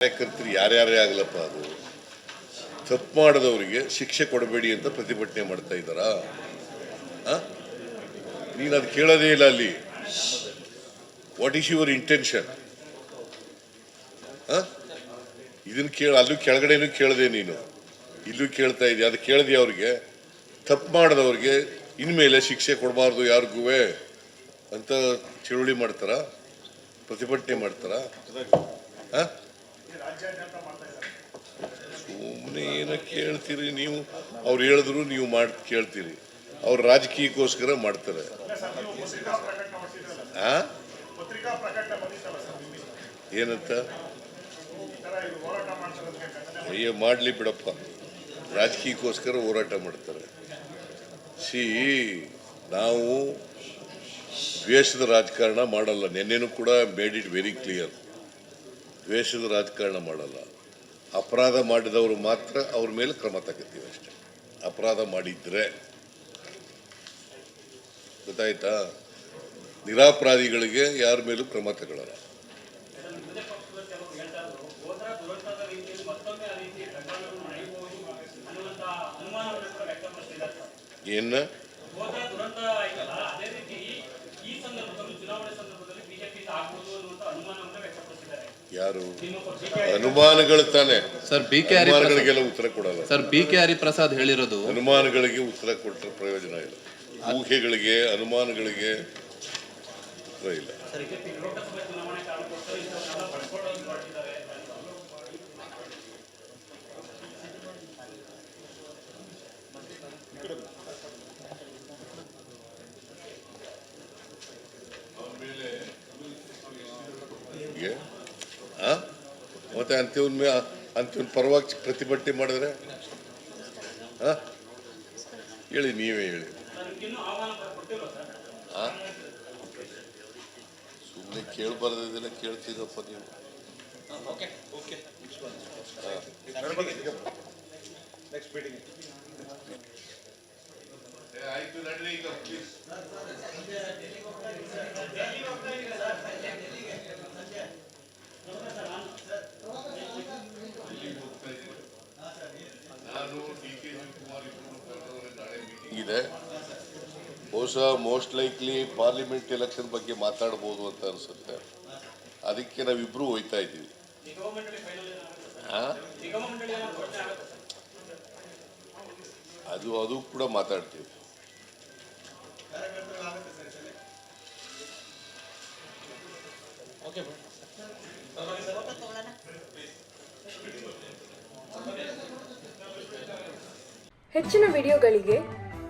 ಕಾರ್ಯಕರ್ತರು ಯಾರ್ಯಾರೇ ಆಗಲಪ್ಪ ಅದು? ತಪ್ಪು ಮಾಡಿದವರಿಗೆ ಶಿಕ್ಷೆ ಕೊಡಬೇಡಿ ಅಂತ ಪ್ರತಿಭಟನೆ ಮಾಡ್ತಾ ಇದ್ದಾರಾ? ನೀನು ಅದು ಕೇಳೋದೇ ಇಲ್ಲ ಅಲ್ಲಿ. ವಾಟ್ ಈಸ್ ಯುವರ್ ಇಂಟೆನ್ಷನ್ ಇದನ್ನ ಕೇಳ, ಅಲ್ಲೂ ಕೆಳಗಡೆನೂ ಕೇಳಿದೆ ನೀನು. ಇಲ್ಲೂ ಕೇಳ್ತಾ ಇದೆಯಾ. ಅದು ಕೇಳಿದೆ ಅವ್ರಿಗೆ. ತಪ್ಪು ಮಾಡಿದವ್ರಿಗೆ ಇನ್ಮೇಲೆ ಶಿಕ್ಷೆ ಕೊಡಬಾರ್ದು ಯಾರಿಗೂ ಅಂತ ಚಳುವಳಿ ಮಾಡ್ತಾರ? ಪ್ರತಿಭಟನೆ ಮಾಡ್ತಾರ? ಆ? ಸುಮ್ಮನೆ ಏನ ಕೇಳ್ತೀರಿ ನೀವು. ಅವ್ರು ಹೇಳಿದ್ರು ನೀವು ಮಾಡಿ ಕೇಳ್ತೀರಿ. ಅವ್ರು ರಾಜಕೀಯಕ್ಕೋಸ್ಕರ ಮಾಡ್ತಾರೆ. ಆ? ಏನಂತ? ಅಯ್ಯೋ ಮಾಡಲಿ ಬಿಡಪ್ಪ. ರಾಜಕೀಯಕ್ಕೋಸ್ಕರ ಹೋರಾಟ ಮಾಡ್ತಾರೆ. ಸಿ ನಾವು ದ್ವೇಷದ ರಾಜಕಾರಣ ಮಾಡಲ್ಲ. ನಿನ್ನೆನೂ ಕೂಡ ಮೇಡ್ ಇಟ್ ವೆರಿ ಕ್ಲಿಯರ್ ದ್ವೇಷದ ರಾಜಕಾರಣ ಮಾಡಲ್ಲ. ಅಪರಾಧ ಮಾಡಿದವರು ಮಾತ್ರ ಅವ್ರ ಮೇಲೆ ಕ್ರಮ ತಗೋತೀವಿ ಅಷ್ಟೇ. ಅಪರಾಧ ಮಾಡಿದ್ರೆ. ಗೊತ್ತಾಯ್ತಾ? ನಿರಾಪರಾಧಿಗಳಿಗೆ ಯಾರ ಮೇಲೂ ಕ್ರಮ ತಗೊಳ್ಳಲ್ಲ ಏನ? ಈ ಸಂದರ್ಭದಲ್ಲಿ ಚುನಾವಣೆ ಸಂದರ್ಭದಲ್ಲಿ ಬಿಜೆಪಿ ಯಾರು? ಅನುಮಾನಗಳು ತಾನೆ. ಸರ್ ಬಿ ಕೆ ಅನುಮಾನಗಳಿಗೆಲ್ಲ ಉತ್ತರ ಕೊಡಲ್ಲ. ಸರ್ ಬಿ ಕೆ ಹರಿಪ್ರಸಾದ್ ಹೇಳಿರೋದು ಅನುಮಾನಗಳಿಗೆ ಉತ್ತರ ಕೊಟ್ಟರೆ ಪ್ರಯೋಜನ ಇಲ್ಲ. ಊಹೆಗಳಿಗೆ ಅನುಮಾನಗಳಿಗೆ ಉತ್ತರ ಇಲ್ಲ. ಲೋಕಸಭೆ ಮತ್ತೆ ಅಂತಿವನ್ ಮೇ ಅಂತ್ಯವನ್ ಪರವಾಗಿ ಪ್ರತಿಭಟನೆ ಮಾಡಿದ್ರೆ? ಹೇಳಿ, ನೀವೇ ಹೇಳಿ. ಸುಮ್ಮನೆ ಕೇಳಬಾರ್ದಿಲ್ಲ ಕೇಳ್ತೀರಪ್ಪ ನೀವು ಆಯ್ತು ನಡ್ರಿ ಈಗ ಇದೆ. ಬಹುಶಃ ಮೋಸ್ಟ್ ಲೈಕ್ಲಿ ಪಾರ್ಲಿಮೆಂಟ್ ಎಲೆಕ್ಷನ್ ಬಗ್ಗೆ ಮಾತಾಡ್ಬೋದು ಅಂತ ಅನಿಸುತ್ತೆ. ಅದಕ್ಕೆ ನಾವಿಬ್ರು ಹೋಯ್ತಾ ಇದ್ದೀವಿ. ಅದು ಅದು ಕೂಡ ಮಾತಾಡ್ತೀವಿ. ಹೆಚ್ಚಿನ ವಿಡಿಯೋಗಳಿಗೆ